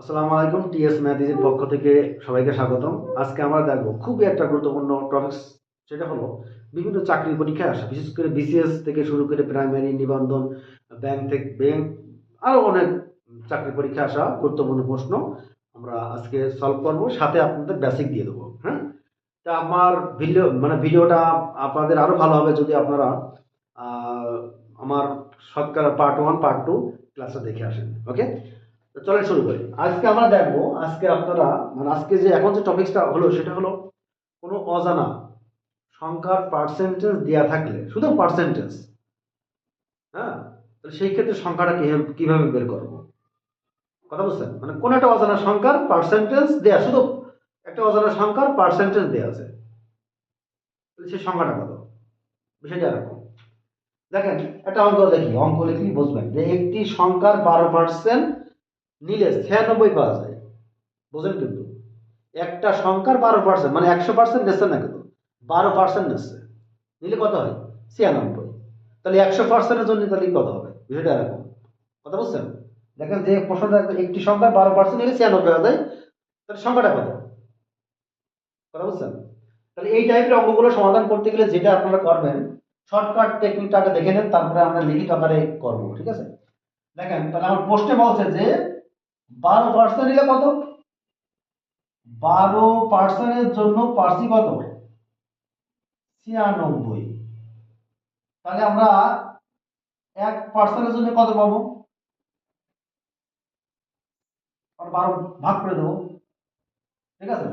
আসসালামু আলাইকুম, টিএস ম্যাথিজের পক্ষ থেকে সবাইকে স্বাগতম। আজকে আমরা দেখব খুবই একটা গুরুত্বপূর্ণ টপিকস সেটা হলো বিভিন্ন চাকরির পরীক্ষায় আসা, বিশেষ করে বিসিএস থেকে শুরু করে প্রাইমারি নিবন্ধন ব্যাংক থেকে ব্যাংক আরও অনেক চাকরি পরীক্ষায় আসা গুরুত্বপূর্ণ প্রশ্ন আমরা আজকে সলভ করব। সাথে আপনাদের বেসিক দিয়ে দেবো হ্যাঁ? তা আমার ভিডিও মানে ভিডিওটা আপনাদের আরও ভালো হবে যদি আপনারা আমার সৎকার পার্ট ওয়ান পার্ট টু ক্লাসটা দেখে আসেন ওকে তো চলেন শুরু করি। আজকে আমরা দেখব, আজকে আপনারা মানে আজকে যে এখন যে টপিকসটা হলো, সেটা হলো কোনো অজানা সংখ্যার পার্সেন্টেজ দেওয়া থাকলে, শুধু পার্সেন্টেজ হ্যাঁ? তাহলে সেই ক্ষেত্রে সংখ্যাটা কীভাবে বের করব? কথা বুঝছেন মানে কোন একটা অজানা সংখ্যার পার্সেন্টেজ দেয়া, শুধু একটা অজানা সংখ্যার পার্সেন্টেজ দেয়া আছে। সেই সংখ্যাটা কত? বিষয়টা এরকম দেখেন, একটা অঙ্ক দেখি, অঙ্ক লিখলি বুঝবেন যে একটি সংখ্যার বারো পার্সেন্ট নিলে ছিয়ানব্বই পাওয়া যায় বুঝলেন কিন্তু? একটা সংখ্যার বারো পার্সেন্ট মানে একশো পার্সেন্ট নিচ্ছে না কিন্তু। বারো পার্সেন্ট নিচ্ছে। নিলে কত হয়? ছিয়ানব্বই। তাহলে একশো পার্সেন্টের জন্য তাহলে কত হবে? বিষয়টা এরকম। কথা বুঝছেন? দেখেন যে প্রশ্নটা একটি সংখ্যার বারো পার্সেন্ট নিলে ছিয়ানব্বই হয়ে যায় তাহলে সংখ্যাটা কত? কথা বুঝছেন? তাহলে এই টাইপের অঙ্কগুলো সমাধান করতে গেলে যেটা আপনারা করবেন শর্টকাট টেকনিকটা আগে দেখে নেন, তারপরে আমরা লিখিত আকারে করব, ঠিক আছে? দেখেন, তাহলে আমার পোস্টে বলছে যে বারো পার্সেন্ট নিলে কত? বারো পার্সেন্টের জন্য পার্সি কত? ছিয়ানব্বই। তাহলে আমরা এক পার্সেন্টের জন্য কত পাবো? বারো ভাগ করে দেবো। ঠিক আছে?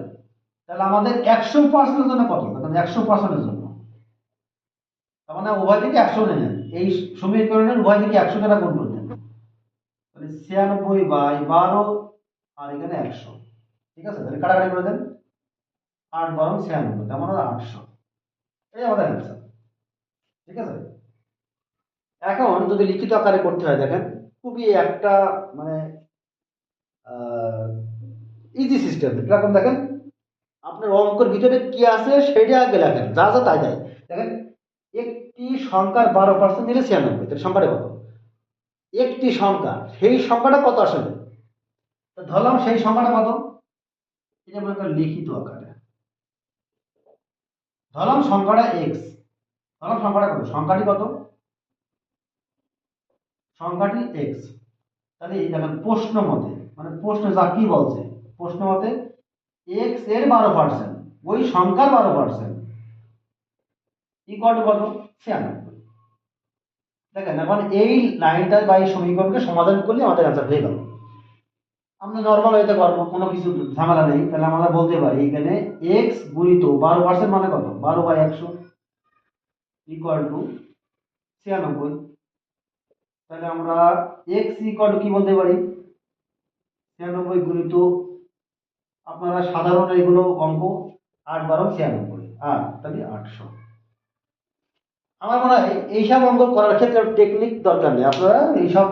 তাহলে আমাদের একশো পার্সেন্টের জন্য কত? মানে একশো পার্সেন্টের জন্য। তার মানে উভয় থেকে একশো নেন এই সমীকরণের উভয় থেকে একশো টাকা গুণ করে দেন তাহলে ছিয়ানব্বই বাই বারো, আর এখানে একশো। ঠিক আছে? তাহলে কাটাকাটি করে দেন। আট বারো ছিয়ানব্বই, তার মানে আটশো। এই আমাদের অ্যান্সার ঠিক আছে? এখন যদি লিখিত আকারে করতে হয়, দেখেন, খুবই একটা মানে ইজি সিস্টেম এরকম দেখেন? আপনার অঙ্কের ভিতরে কি আছে, সেটা আগে লেখেন। যা যা তাই তাই দেখেন, একটি সংখ্যার বারো পার্সেন্ট নিলে ছিয়ানব্বই, তাহলে সংখ্যাটা কত? একটি সংখ্যা, সেই সংখ্যাটা কত আসলে ধরলাম সেই সংখ্যাটা কত? এটা মনে করেন লিখিত আকারে। ধরলাম সংখ্যাটা এক্স ধরলাম সংখ্যাটা কত? সংখ্যাটি কত? সংখ্যাটি এক্স তাহলে এই দেখেন প্রশ্ন মতে মানে প্রশ্ন যা কি বলছে? প্রশ্ন মতে এক্সের বারো পার্সেন্ট ওই সংখ্যার বারো পার্সেন্ট ইকুয়াল কত? ছিয়ানব্বই। দেখেন, এখন এই লাইনটা বা এই সমীকরণকে সমাধান করলে আমাদের অ্যান্সার হয়ে গেল। আমরা নর্মাল হইতে পারব, কোনো কিছু ঝামেলা নেই। তাহলে আমরা বলতে পারি, এখানে এক্স গুণিত বারো পার্সেন্ট মানে কত? বারো বাই একশো ইকুয়াল টু ছিয়ানব্বই। তাহলে আমরা এক্স ইকুয়াল টু কি বলতে পারি? ছিয়ানব্বই গুণিত আপনারা সাধারণ এগুলো অঙ্ক আট বারো ছিয়ানব্বই। আট তাহলে আটশো। আমার মনে হয় এইসব অঙ্ক করার ক্ষেত্রে টেকনিক দরকার নেই। আপনারা এইসব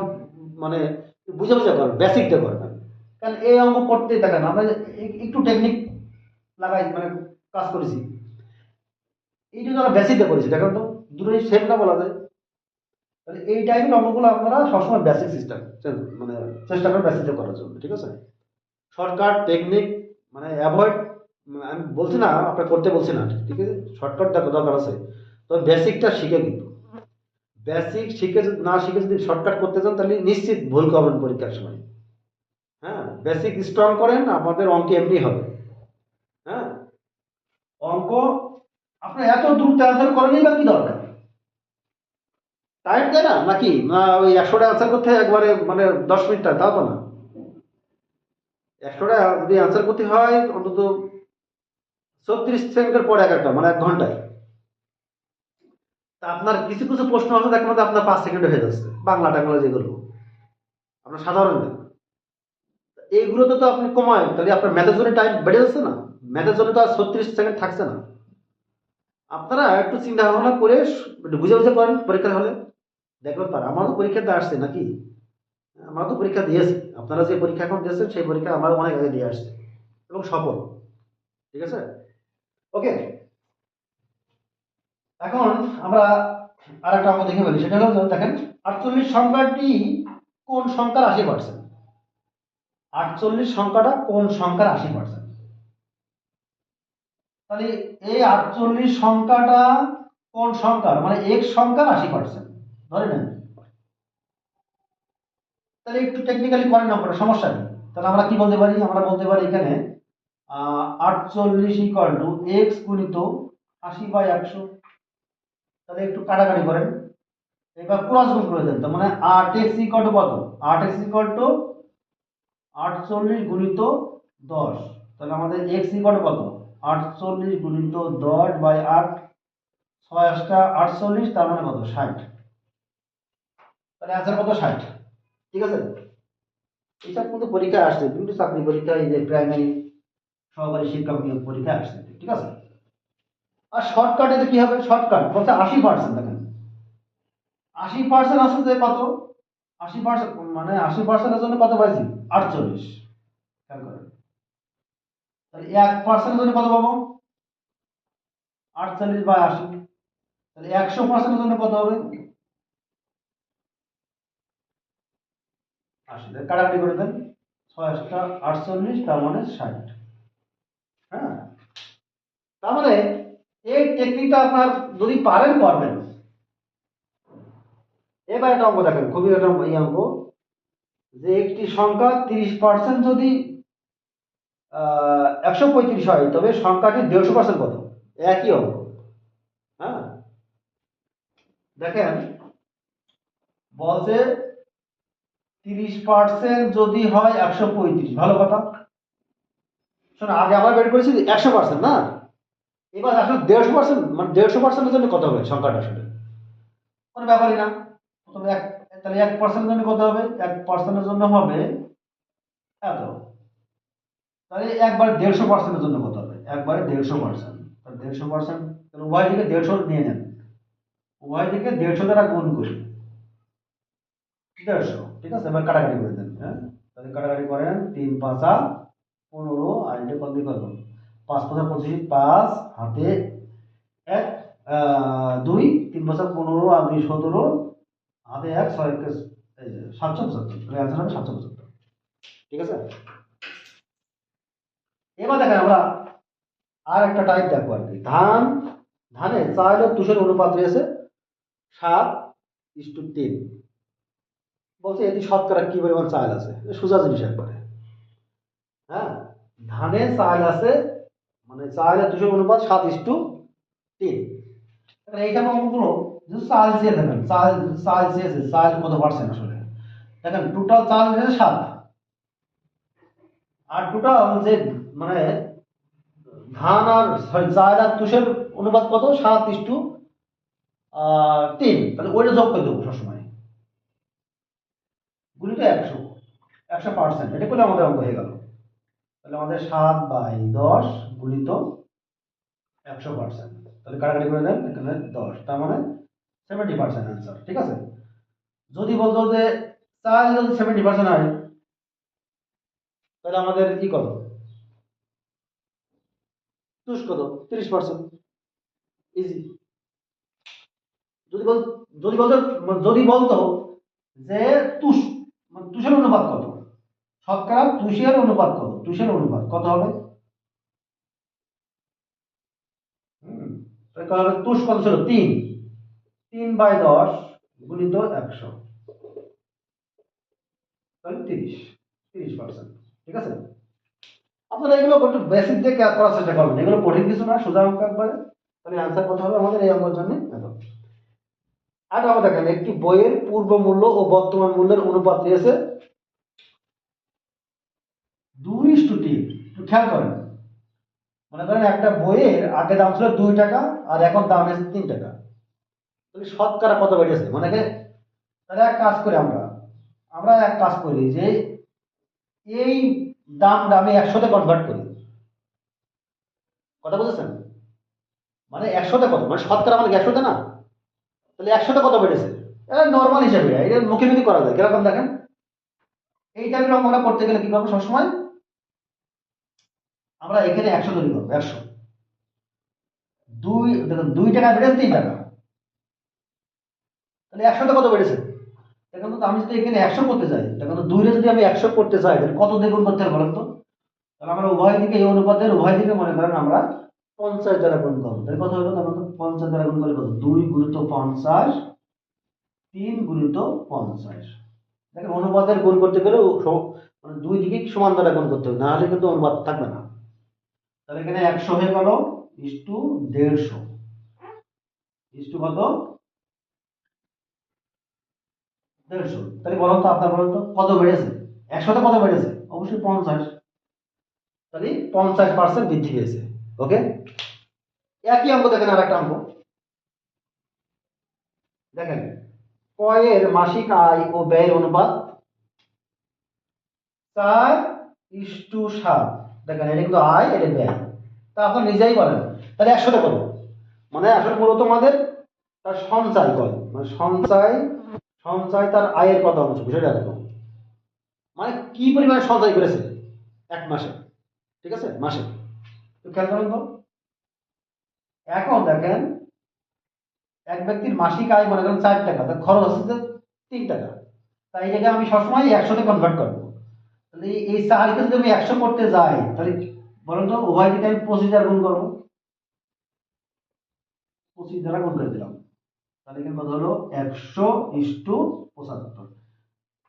মানে বুঝে বুঝে করবেন বেসিকটা করবেন কারণ এই অঙ্ক করতে দেখেন আমরা একটু টেকনিক লাগাই মানে কাজ করেছি। এইটা তো আমরা বেসিকটা করেছি। দেখেন তো, দুটোই সেম না বলা যায়। তাহলে এই টাইপের অঙ্কগুলো আপনারা সবসময় বেসিক সিস্টেম মানে চেষ্টা করেন বেসিকটা করার জন্য, ঠিক আছে? শর্টকাট টেকনিক মানে অ্যাভয়েড আমি বলছি না আপনার করতে বলছি না, ঠিক আছে? শর্টকাট দরকার আছে। তবে বেসিকটা শিখে কিন্তু বেসিক শিখে না শিখে যদি শর্টকাট করতে চান, তাহলে নিশ্চিত ভুল করবেন পরীক্ষার সময়। হ্যাঁ বেসিক স্ট্রং করেন আপনাদের অঙ্ক এমনি হবে। হ্যাঁ অঙ্ক আপনার এত দ্রুত অ্যান্সার করেনই বা কি দরকার? টাইম দেয় না, নাকি? না, ওই একশোটা অ্যান্সার করতে একবারে মানে দশ মিনিট টাইম তাও তো না। একশোটা যদি অ্যান্সার করতে হয়, অন্তত ছত্রিশ সেকেন্ডের পর এক একটা মানে এক ঘন্টায়। তা আপনার কিছু কিছু প্রশ্ন আছে দেখেন মধ্যে আপনার পাঁচ সেকেন্ডে হয়ে যাচ্ছে। বাংলা টাংলা যেগুলো আপনার সাধারণ। এইগুলোতে তো আপনি কমায়, তাহলে আপনার ম্যাথের জন্য টাইম বেড়ে যাচ্ছে না? ম্যাথের জন্য তো আর ছত্রিশ সেকেন্ড থাকছে না। আপনারা একটু চিন্তা ভাবনা করে বুঝে বুঝে করেন পরীক্ষা হলে। দেখবেন পারে, আমারও পরীক্ষাতে আসছে নাকি? আমরা তো পরীক্ষা দিয়েছি। আপনারা যে পরীক্ষা এখন দিয়েছেন, সেই পরীক্ষা আমরা অনেক আগে দিয়ে আসছি। এবং সফল। ঠিক আছে? ওকে এখন আমরা আর একটা অঙ্ক দেখে বলি সেটা হলো দেখেন, আটচল্লিশ সংখ্যাটি কোন সংখ্যার আশি পার্সেন্ট আটচল্লিশ সংখ্যাটা কোন সংখ্যার আশি পার্সেন্ট তাহলে এই আটচল্লিশ সংখ্যাটা কোন সংখ্যার? মানে এক সংখ্যার আশি পার্সেন্ট ধরে নেন। তাহলে একটু টেকনিক্যালি করেন নম্বরটা সমস্যা নেই। তাহলে আমরা কি বলতে পারি? আমরা বলতে পারি এখানে আটচল্লিশ ইকুয়াল টু এক্স গুণিত আশি বাই একশো। তাহলে একটু কাটাকাটি করেন। এবার ক্রস গুণ করে দেন, তার মানে আট এক্স কত আট এক্স ইকুয়াল টু আটচল্লিশ গুণিত দশ। তাহলে আমাদের এক্স ইকুয়াল টু কত? আটচল্লিশ গুণিত দশ বাই আট ছয় আটটা আটচল্লিশ, তার মানে কত? ষাট। তাহলে অ্যান্সার কত? ষাট। ঠিক আছে? এইসব কিন্তু পরীক্ষায় আসছে বিভিন্ন চাকরি পরীক্ষা এই যে প্রাইমারি সহকারী শিক্ষক নিয়োগ পরীক্ষায় আসছে, ঠিক আছে? আর শর্টকাটে কি হবে? শর্টকাট বলছে আশি পার্সেন্ট দেখেন। আশি পার্সেন্ট আসলে কত? আশি পার্সেন্ট মানে আশি পার্সেন্টের জন্য কত পাইছি? আটচল্লিশ। তাহলে এক পার্সেন্টের জন্য কত পাবো? আটচল্লিশ বাই আশি। তাহলে একশো পার্সেন্টের জন্য কত হবে? আশি। তাহলে কাটাকাটি করে দেন। ছয় আটচল্লিশ, তার মানে ষাট। হ্যাঁ? তার মানে এই টেকনিকটা আপনার যদি পারেন, করবেন। এবার একটা অঙ্ক দেখেন, খুবই একটা এই অঙ্ক যে একটি সংখ্যা তিরিশ পার্সেন্ট যদি একশো পঁয়ত্রিশ হয়, তবে সংখ্যাটি দেড়শো পার্সেন্ট কত? একই অঙ্ক। হ্যাঁ? দেখেন বলছে তিরিশ পার্সেন্ট যদি হয় একশো পঁয়ত্রিশ, ভালো কথা। শোনো, আগে আবার বের করেছি, একশো পার্সেন্ট না? এবার আসলে দেড়শো পার্সেন্ট মানে দেড়শো পার্সেন্টের জন্য কত হবে সংখ্যাটা আসলে? কোনো ব্যাপারই না। প্রথমে এক, তাহলে এক পার্সেন্টের জন্য কত হবে? এক পার্সেন্টের জন্য হবে এত তাহলে একবার দেড়শো পার্সেন্টের জন্য কত হবে? একবারে দেড়শো পার্সেন্ট তাহলে দেড়শো পার্সেন্ট তাহলে উভয় দিকে দেড়শো নিয়ে নেন। উভয় দিকে দেড়শো দ্বারা গুণ করি। দেড়শো, ঠিক আছে? এবার কাটাকাটি করে দেন হ্যাঁ? তাহলে কাটাকাটি করেন, তিন পাঁচা পনেরো, আর এটা কত দিয়ে পাঁচ পাঁচা পঁচিশ, পাঁচ হাতে এক দুই, তিন পাঁচা পনেরো, আর দুই সতেরো, হাতে এক, ছয়, এক সাতশো পঁচাত্তর অ্যান্সার হবে সাতশো পঁচাত্তর ঠিক আছে? এবার দেখেন আমরা আর একটা টাইপ দেখব আর কি। ধান, ধানে চাল ও তুষের অনুপাত রয়েছে সাত ইস্টু তিন। বলছে এটি শতকরা কি পরিমাণ চাল আছে? সোজা জিনিস একবারে। হ্যাঁ? ধানে চাল আছে মানে চাল আর তুষের অনুপাত সাত ইস্টু তিন। এইখানে অঙ্কগুলো চাল চেয়ে দেখেন চাল চাল চেয়েছে চাল কত পার্সেন্ট আসলে? দেখেন টোটাল চাল হচ্ছে সাত। আর টোটাল যে মানে ধান আর চাল আর তুষের অনুপাত কত? সাত ইস্টু তিন। তাহলে ওইটা যোগ করে দেবো সবসময়। গুলিটা একশো একশো পার্সেন্ট এটা করলে আমাদের অঙ্ক হয়ে গেল। তাহলে আমাদের সাত বাই দশ গুণিত একশো পার্সেন্ট তাহলে কাটাকাটি করে দেন, এখানে দশ। তার মানে সেভেন্টি পার্সেন্ট অ্যান্সার ঠিক আছে? যদি বলতো যে চাল যদি সেভেন্টি পার্সেন্ট হয়, তাহলে আমাদের কি কত? তুষ কত? তিরিশ পার্সেন্ট ইজি যদি বল, যদি বলতো যদি বলতো যে তুষ মানে তুষের অনুপাত কত? শতকরা তুষের অনুপাত কত? তুষের অনুপাত কত হবে হুম, তাহলে কত হবে? তুষ কত ছিল? তিন। তিন বাই দশ গুণিত একশো। তিরিশ। তিরিশ পার্সেন্ট ঠিক আছে? আপনারা এগুলো একটু বেসিক দিয়ে করার চেষ্টা করবেন। এগুলো কঠিন কিছু না, সোজা অঙ্ক একবারে। তাহলে অ্যান্সার কত হবে আমাদের এই অঙ্কের জন্য? এত। আর আমরা দেখেন, একটি বইয়ের পূর্ব মূল্য ও বর্তমান মূল্যের অনুপাত দিয়েছে দুই একটু খেয়াল করেন। মনে করেন একটা বইয়ের আগে দাম ছিল দুই টাকা, আর এখন দাম এসেছে তিন টাকা। তাহলে শতকরা কত বেড়েছে? মানে তাহলে এক কাজ করি আমরা। আমরা এক কাজ করি যে, এই দামটা আমি একশোতে কনভার্ট করি। কথা বুঝেছেন? মানে একশোতে কত? মানে শতকরা আমাদের একশোতে না? তাহলে একশোতে কত বেড়েছে? এটা নর্মাল হিসাবে, এটা মুখে মুখে করা যায়। কীরকম দেখেন? এই টাইপের আমরা করতে গেলে কি করব সবসময়? আমরা এখানে একশো তৈরি করব, একশো। দুই, দেখুন, দুই টাকা বেড়েছে, তিন টাকা। তাহলে একশোটা কত বেড়েছে? এখন তো আমি যদি এখানে একশো করতে চাই এখন তো দুইটা যদি আমি একশো করতে চাই, তাহলে কত দিয়ে গুণ করতে হবে বলেন তো? তাহলে আমরা উভয় দিকে, এই অনুপাতের উভয় দিকে মনে করেন আমরা পঞ্চাশ দ্বারা গুণ করব। তাহলে কত হলো? তখন তো পঞ্চাশ দ্বারা গুণ করলে কত দুই গুণিত পঞ্চাশ, তিন গুণিত পঞ্চাশ। দেখেন, অনুপাতের গুণ করতে গেলে মানে দুই দিকে সমান দ্বারা গুণ করতে হবে নাহলে কিন্তু অনুপাত থাকবে না। তাহলে এখানে একশো হয়ে গেল ইস টু দেড়শো। ইস টু কত? দেড়শো। তাহলে বলুন তো আপনার, বলুন তো কত বেড়েছে? একশোতে কত বেড়েছে? অবশ্যই পঞ্চাশ। তাহলে পঞ্চাশ পার্সেন্ট বৃদ্ধি পেয়েছে। ওকে একই অঙ্ক দেখেন আর একটা অঙ্ক। দেখেন, কয়ের মাসিক আয় ও ব্যয়ের অনুপাত চার ইস টু সাত। দেখেন এটা কিন্তু আয় এটা ব্যয় তা আপনি নিজেই বলেন তাহলে একসাথে করো। মানে আসলে মূলত আমাদের তার সঞ্চয় করে মানে সঞ্চয় সঞ্চয় তার আয়ের কত অংশ বিষয়টা এরকম মানে কি পরিমাণে সঞ্চয় করেছে? এক মাসে। ঠিক আছে? মাসে। তো খেয়াল করেন তো। এখন দেখেন, এক ব্যক্তির মাসিক আয় মনে করেন চার টাকা, তার খরচ হচ্ছে তিন টাকা। তাই এটাকে আমি সবসময় একশোতে কনভার্ট করব। তাহলে এই- চারকে যদি আমি একশো করতে যাই, তাহলে বলুন তো উভয় দিকে আমি পঁচিশ দ্বারা গুণ করব। পঁচিশ দ্বারা গুণ করে দিলাম। তাহলে এখানে কত হলো? একশো ইস্টু পঁচাত্তর।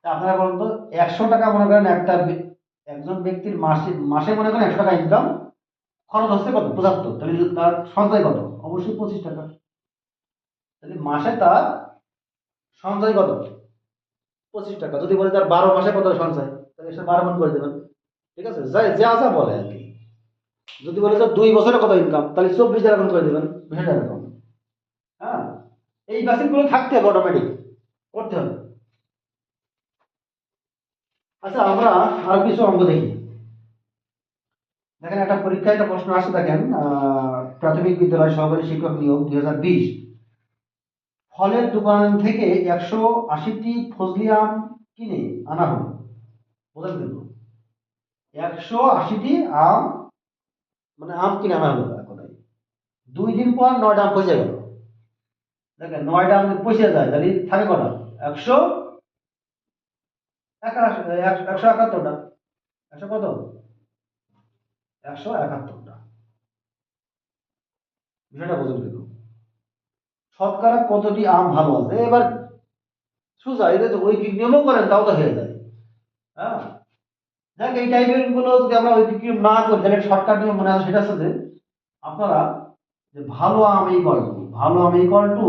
আপনারা বলুন তো, একশো টাকা মনে করেন একটা একজন ব্যক্তির মাসে মাসে মনে করেন একশো টাকা ইনকাম খরচ হচ্ছে কত? পঁচাত্তর। তাহলে তার সঞ্চয় কত? অবশ্যই পঁচিশ টাকা। তাহলে মাসে তার সঞ্চয় কত? পঁচিশ টাকা। যদি বলে তার বারো মাসে কত সঞ্চয়? তাহলে সে বারো করে দেবেন। ঠিক আছে? যা যা বলে আর কি। যদি বলে যে দুই বছরে কত ইনকাম তাহলে চব্বিশ হাজার গুণ করে দেবেন বিষয়টা এরকম। হ্যাঁ? এই বেসিকগুলো থাকতে হবে অটোমেটিক করতে হবে। আচ্ছা আমরা আর কিছু অঙ্ক দেখি। দেখেন, একটা পরীক্ষায় একটা প্রশ্ন আসে দেখেন প্রাথমিক বিদ্যালয় সহকারী শিক্ষক নিয়োগ দুই হাজার বিশ। ফলের দোকান থেকে একশো আশিটি ফজলি আম কিনে আনা হলো। বোঝেন কিন্তু একশো আশিটি আম মানে আম কিনে আনা হলো কথায়? দুই দিন পর নয়টা আম পচে গেল। দেখেন, নয়টা আম পচে যায়, তাহলে থাকে কটা? একশো একাশ- একাত্তরটা। একশো কত? একশো একাত্তরটা। বিষয়টা বোঝেন কিন্তু। শতকরা কতটি আম ভালো আছে? এবার সোজা এটা তো ঐকিক নিয়মও করেন, তাও তো হয়ে যায়। হ্যাঁ? দেখ এই টাইপেরগুলো যদি আমরা ঐকিক নিয়ম না করি, তাহলে শর্টকাট মনে হয় সেটা হচ্ছে আপনারা যে ভালো আম এই টু ভালো আম এই টু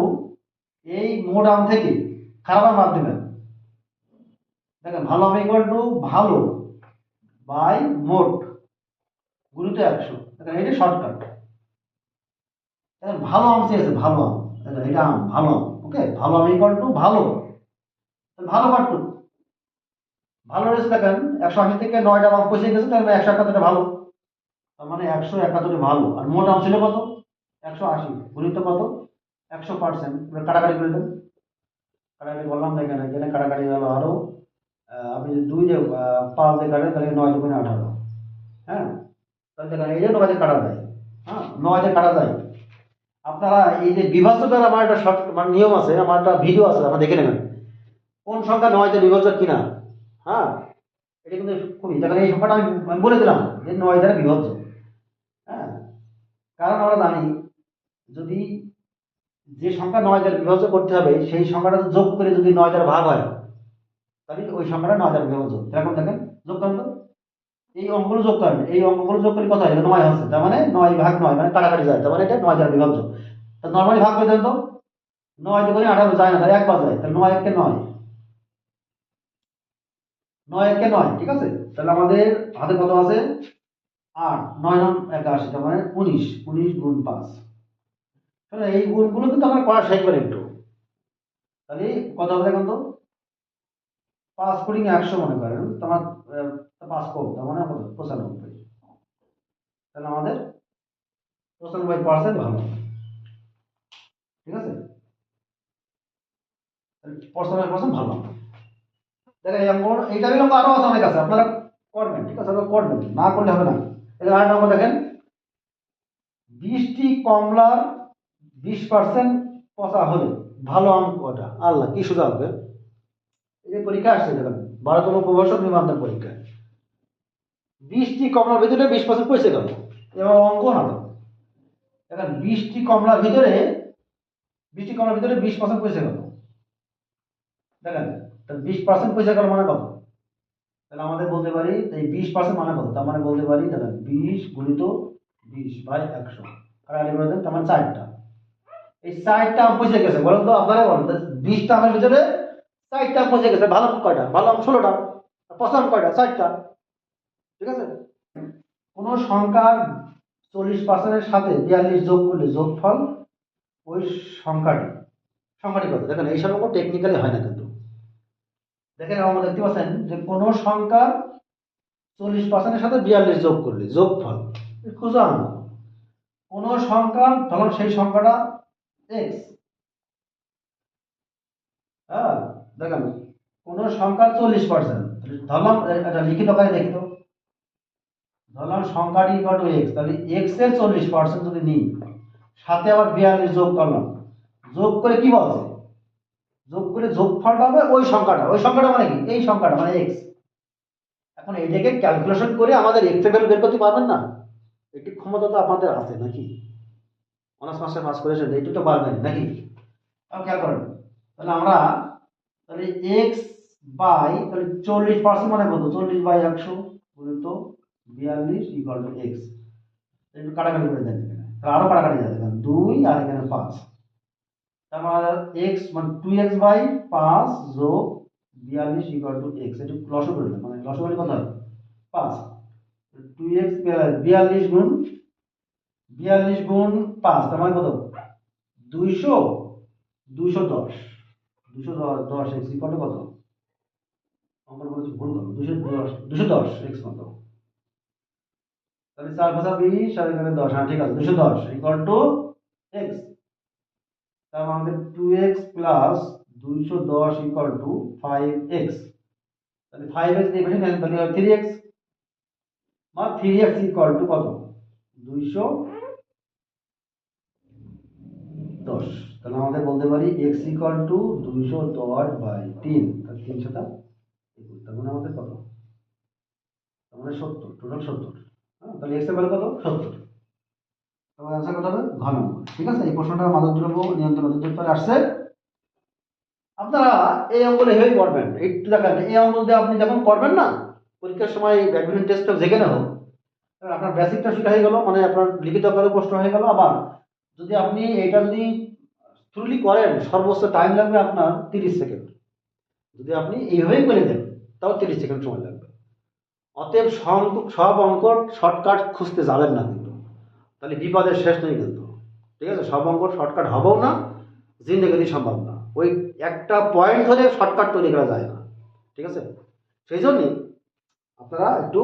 এই মোট আম থেকে খারাপ আম দেবেন। দেখেন, ভালো আম ইকুয়াল টু ভালো বাই মোট গুরুত্ব একশো। দেখেন এটা শর্টকাট দেখেন, ভালো আম চেয়েছে ভালো আম। দেখেন, এটা আম, ভালো ওকে ভালো আম ইকুয়াল টু ভালো। ভালো পার্ট টু ভালো রয়েছে দেখেন। একশো আশি থেকে নয়টা আম পৌঁছে গেছে, তাহলে একশো একাত্তরটা ভালো। তার মানে একশো একাত্তরটা ভালো। আর মোট আম ছিল কত? একশো আশি। গুণিত কত? একশো পার্সেন্ট। কাটাকাটি করে দেন। কাটাকাটি বললাম দেখেন এখানে। কাটাকাটি গেল আরও আপনি যদি দুই দিয়ে পাঁচ দিয়ে কাটেন, তাহলে নয় দুগুণে আঠারো। হ্যাঁ? তাহলে দেখেন এই যে নয় দিয়ে কাটা যায়। হ্যাঁ? নয় দিয়ে কাটা যায়। আপনারা এই যে বিভাজ্যতার আমার একটা শর্ট মানে নিয়ম আছে, আমার একটা ভিডিও আছে, আপনারা দেখে নেবেন। কোন সংখ্যা নয় দিয়ে বিভাজ্য কিনা? হ্যাঁ এটা কিন্তু খুবই দেখেন এই সংখ্যাটা আমি বলে দিলাম যে নয় দ্বারা বিভাজ্য হ্যাঁ কারণ আমরা জানি যদি যে সংখ্যা নয় দ্বারা বিভাজ্য করতে হবে, সেই সংখ্যাটা যোগ করে যদি নয় দ্বারা ভাগ হয়, তাহলে ওই সংখ্যাটা নয় দ্বারা বিভাজ্য এরকম দেখেন, যোগ করেন তো। এই অঙ্কগুলো যোগ করেন, এই অঙ্কগুলো যোগ করে কত হয়? নয় হচ্ছে, তার মানে নয় ভাগ নয় মানে কাটাকাটি যায়, তার মানে এটা নয় দ্বারা বিভাজ্য তা নর্মালি ভাগ করে দেন তো। নয় দুগুণে আঠারো যায় না, তাহলে একবার যায়, তাহলে নয় একে নয়। নয় একে নয়, ঠিক আছে? তাহলে আমাদের হাতে কত আছে? আট। নয় নয় একাশি, তার মানে উনিশ। উনিশ গুণ পাঁচ। তাহলে এই গুণগুলো কিন্তু আমরা করা শিখবেন একটু। তাহলে কত হবে দেখুন তো? পাঁচ কুড়ি একশো মনে করেন। তোমার পাঁচ কম, তার মানে কত পঁচানব্বই। তাহলে আমাদের পঁচানব্বই পার্সেন্ট ভালো। ঠিক আছে? পঁচানব্বই পার্সেন্ট ভালো। দেখেন, এই অঙ্ক এই টাইপের আরও আছে অনেক আছে, আপনারা করবেন, ঠিক আছে? করবেন, না করলে হবে না। এদের আরেকটা অঙ্ক দেখেন। বিশটি কমলার বিশ পার্সেন্ট পচা হলে, ভালো আম কটা আল্লাহ, কি হবে? এই যে পরীক্ষা আসছে, দেখেন বারোতম প্রভাষক পরীক্ষা। বিশটি কমলার ভিতরে বিশ পার্সেন্ট পয়সা গেল এবার অঙ্ক না বিশটি কমলার ভিতরে বিশটি কমলার ভিতরে বিশ পার্সেন্ট পয়সা গেল দেখেন তাহলে বিশ পার্সেন্ট পয়সা গেল মানে কত? তাহলে আমাদের বলতে পারি এই বিশ পার্সেন্ট মানে কত? তার মানে বলতে পারি দেখেন বিশ গুণিত বিশ বাই একশো। কাটাকাটি তার মানে চারটা। এই চারটা পয়সা গেছে, বলেন তো আপনারা বলেন। বিশটা আমের ভিতরে চারটা পয়সা গেছে, ভালো কয়টা? ভালো ষোলোটা আম কয়টা? চারটা। ঠিক আছে? কোনো সংখ্যার চল্লিশ পার্সেন্টের সাথে বিয়াল্লিশ যোগ করলে যোগফল ওই সংখ্যাটি। সংখ্যাটি কত? দেখেন, এই সম্পর্ক টেকনিক্যালি হয় না কিন্তু। দেখেন আমরা দেখতে পাচ্ছেন যে কোনো সংখ্যার চল্লিশ পার্সেন্টের সাথে বিয়াল্লিশ যোগ করলে, যোগফল। খুঁজো আনব কোনো সংখ্যার, ধরুন সেই সংখ্যাটা এক্স হ্যাঁ দেখেন, কোন সংখ্যার চল্লিশ পার্সেন্ট। ধরলাম এটা লিখিত আকারে দেখি তো। ধরলাম সংখ্যাটি ইকুয়াল এক্স তাহলে এক্সের চল্লিশ পার্সেন্ট যদি নিই, সাথে আবার বিয়াল্লিশ যোগ করলাম। যোগ করে কি বলছে? যোগ করে যোগ যোগফলটা হবে, ওই সংখ্যাটা। ওই সংখ্যাটা মানে কি? এই সংখ্যাটা মানে এক্স এখন এটাকে ক্যালকুলেশন করে আমাদের এক্সের ভ্যালু বের করতে পারবেন না? একটি ক্ষমতা তো আপনাদের আছে নাকি? অনার্স মাস্টার পাস করেছেন এইটু তো পারবেন, নাকি? খেয়াল করেন, তাহলে আমরা, তাহলে এক্স বাই তাহলে চল্লিশ পার্সেন্ট মানে কত? চল্লিশ বাই একশো বলুন তো বিয়াল্লিশ ইকুয়াল টু এক্স একটু কাটাকাটি করে দেন এখানে। তাহলে আরও কাটাকাটি যাবে দুই আর এখানে পাঁচ। তার এক্স মানে টু এক্স বাই পাঁচ যোগ বিয়াল্লিশ ইকুয়াল টু এক্স একটু লসও করে মানে লসও করলে কত বিয়াল্লিশ গুণ বিয়াল্লিশ গুণ পাঁচ মানে দুইশো দুইশো দশ। দুশো দশ এক্স ইকুয়াল কত? আমার দুশো দশ দুশো দশ এক্স কত? তাহলে দশ হ্যাঁ ঠিক আছে দুশো দশ ইকুয়াল টু এক্স তার মানে আমাদের টু এক্স প্লাস দুইশো দশ ইকুয়াল টু ফাইভ এক্স তাহলে ফাইভ এক্স দিয়ে বেশি তাহলে থ্রি এক্স বা থ্রি এক্স ইকুয়াল টু কত? দুইশো দশ। তাহলে আমাদের বলতে পারি এক্স ইকুয়াল টু দুইশো দশ বাই তিন। তাহলে তিনশোটা একুশ। তার মানে আমাদের কত? তার মানে সত্তর টোটাল সত্তর। হ্যাঁ তাহলে এক্সের ভ্যালু কত? সত্তর। তোমার অ্যান্সার কত হবে? ঘ নম্বর। ঠিক আছে? এই প্রশ্নটা মাদকদ্রব্য নিয়ন্ত্রণ অধিদপ্তরে আসছে। আপনারা এই অঙ্কটা এভাবেই করবেন। একটু দেখেন, এই অঙ্ক যদি আপনি যখন করবেন না, পরীক্ষার সময় ব্যাডমিন্টন টেস্টটা যেখানে হোক আপনার বেসিকটা শেখা হয়ে গেল মানে আপনার লিখিত আকারে প্রশ্ন হয়ে গেল। আবার যদি আপনি এটা যদি থ্রুলি করেন, সর্বোচ্চ টাইম লাগবে আপনার তিরিশ সেকেন্ড যদি আপনি এইভাবেই করে দেন, তাও তিরিশ সেকেন্ড সময় লাগবে। অতএব সং- সব অঙ্ক শর্টকাট খুঁজতে যাবেন না তাহলে বিপদের শেষ নেই কিন্তু। ঠিক আছে? সব অঙ্ক শর্টকাট হবেও না জিন্দগি সম্ভব না। ওই একটা পয়েন্ট ধরে শর্টকাট তৈরি করা যায় না। ঠিক আছে? সেই জন্যে আপনারা একটু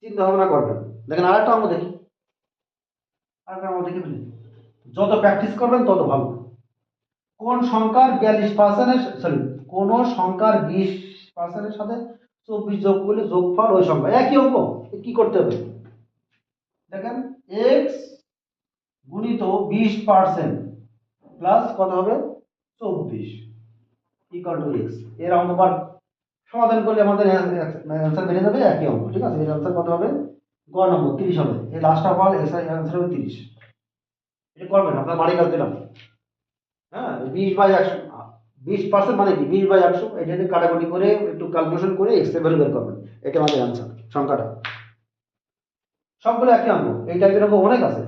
চিন্তা ভাবনা করবেন। দেখেন আর একটা দেখি। আর একটা অঙ্ক দেখে যত প্র্যাকটিস করবেন তত ভালো। কোন সংখ্যার বিয়াল্লিশ পার্সেন্টের সরি কোন সংখ্যার বিশ পার্সেন্টের সাথে চব্বিশ যোগ করলে যোগফল ওই সংখ্যা। একই অঙ্ক কি করতে হবে? দেখেন এক্স গুণিত বিশ পার্সেন্ট প্লাস কত হবে? চব্বিশ। ইকাল টু এক্সের অঙ্কবার সমাধান করলে আমাদের অ্যান্সার বেড়ে যাবে একই অঙ্ক, ঠিক আছে? এর অ্যান্সার কত হবে? গ নম্বর, তিরিশ হবে। এই লাস্টটা পাওয়ার অ্যান্সার হবে তিরিশ। এটা করবেন, আপনার বাড়ি কাজ দিলাম। হ্যাঁ বিশ বাই একশো বিশ পার্সেন্ট মানে কি? বিশ বাই একশো, এটা করে, একটু ক্যালকুলেশন করে এক্স ভ্যালু বের করবেন। এটা আমাদের অ্যান্সার সংখ্যাটা। সবগুলো একই অঙ্ক এই টাইপের অঙ্ক অনেক আছে।